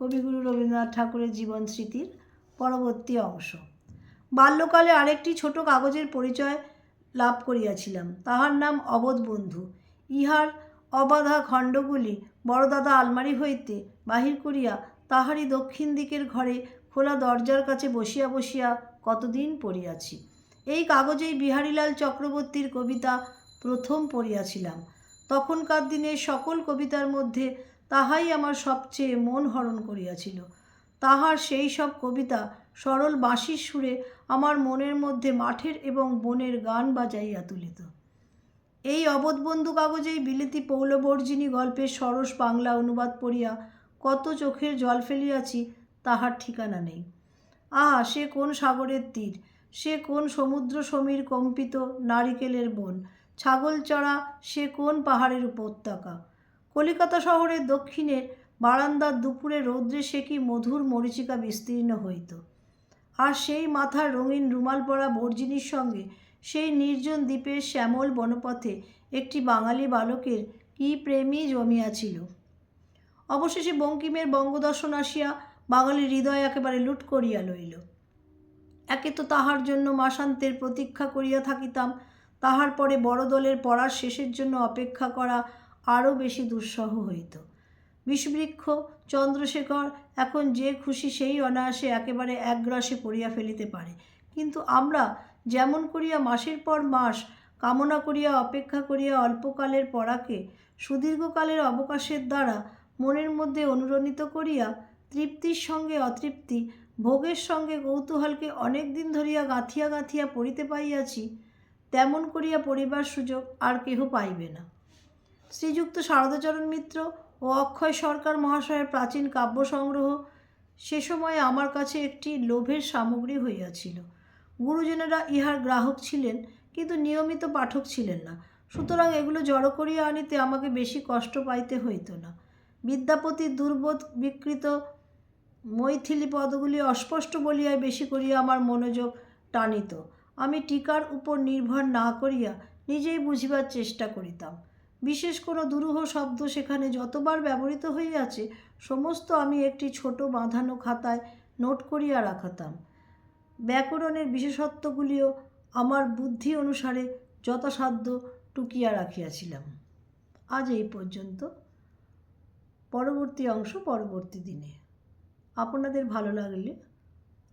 কবিগুরু রবীন্দ্রনাথ ঠাকুরের জীবন স্মৃতির পরবর্তী অংশ। বাল্যকালে আরেকটি ছোট কাগজের পরিচয় লাভ করিয়াছিলাম। তাহার নাম অবধ বন্ধু। ইহার অবাধা খণ্ডগুলি বড়দাদা আলমারি হইতে বাহির করিয়া তাহারই দক্ষিণ দিকের ঘরে খোলা দরজার কাছে বসিয়া বসিয়া কতদিন পড়িয়াছি। এই কাগজেই বিহারীলাল চক্রবর্তীর কবিতা প্রথম পড়িয়াছিলাম। তখনকার দিনে সকল কবিতার মধ্যে তাহাই আমার সবচেয়ে মন হরণ করিয়াছিল। তাহার সেই সব কবিতা সরল বাঁশির সুরে আমার মনের মধ্যে মাঠের এবং বনের গান বাজাইয়া তুলিত। এই অবধবন্ধু কাগজেই বিলেতি পৌলবর্জিনী গল্পের সরস বাংলা অনুবাদ পড়িয়া কত চোখের জল ফেলিয়াছি তাহার ঠিকানা নেই। আহা, সে কোন সাগরের তীর? সে কোন সমুদ্র সমীর কম্পিত নারিকেলের বন? ছাগল চড়া সে কোন পাহাড়ের উপত্যকা? কলিকাতা শহরের দক্ষিণের বারান্দার দুপুরে রৌদ্রে সে কি মধুর মরীচিকা বিস্তীর্ণ হইত। আর সেই মাথার রঙিন রুমাল পরা বর্জিনীর সঙ্গে সেই নির্জন দ্বীপের শ্যামল বনপথে একটি বাঙালি বালকের কি প্রেমই জমিয়াছিল। অবশেষে বঙ্কিমের বঙ্গদর্শন আসিয়া বাঙালির হৃদয় একেবারে লুট করিয়া লইল। একে তো তাহার জন্য মাসান্তের প্রতীক্ষা করিয়া থাকিতাম, তাহার পরে বড় দলের পড়ার শেষের জন্য অপেক্ষা করা আরও বেশি দুঃসহ হইত। বিষবৃক্ষ, চন্দ্রশেখর এখন যে খুশি সেই অনায়াসে একেবারে একগ্রাসে পড়িয়া ফেলিতে পারে। কিন্তু আমরা যেমন করিয়া মাসের পর মাস কামনা করিয়া, অপেক্ষা করিয়া অল্পকালের পড়াকে সুদীর্ঘকালের অবকাশের দ্বারা মনের মধ্যে অনুরণিত করিয়া তৃপ্তির সঙ্গে অতৃপ্তি, ভোগের সঙ্গে কৌতূহলকে অনেক দিন ধরিয়া গাঁথিয়া গাঁথিয়া পড়িতে পাইয়াছি, তেমন করিয়া পড়িবার সুযোগ আর কেহ পাইবে না। শ্রীযুক্ত শারদাচরণ মিত্র ও অক্ষয় সরকার মহাশয়ের প্রাচীন কাব্য সংগ্রহ সে সময়ে আমার কাছে একটি লোভের সামগ্রী হইয়াছিল। গুরুজনেরা ইহার গ্রাহক ছিলেন, কিন্তু নিয়মিত পাঠক ছিলেন না। সুতরাং এগুলো জড়ো করিয়া আনিতে আমাকে বেশি কষ্ট পাইতে হইত না। বিদ্যাপতির দুর্বোধ বিকৃত মৈথিলি পদগুলি অস্পষ্ট বলিয়াই বেশি করিয়া আমার মনোযোগ টানিত। আমি টিকার উপর নির্ভর না করিয়া নিজেই বুঝিবার চেষ্টা করিতাম। বিশেষ কোনো দুরূহ শব্দ সেখানে যতবার ব্যবহৃত হইয়াছে, সমস্ত আমি একটি ছোট বাঁধানো খাতায় নোট করিয়া রাখাতাম। ব্যাকরণের বিশেষত্বগুলিও আমার বুদ্ধি অনুসারে যথাসাধ্য টুকিয়া রাখিয়াছিলাম। আজ এই পর্যন্ত। পরবর্তী অংশ পরবর্তী দিনে। আপনাদের ভালো লাগলে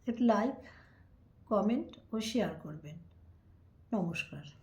একটু লাইক কমেন্ট ও শেয়ার করবেন। নমস্কার।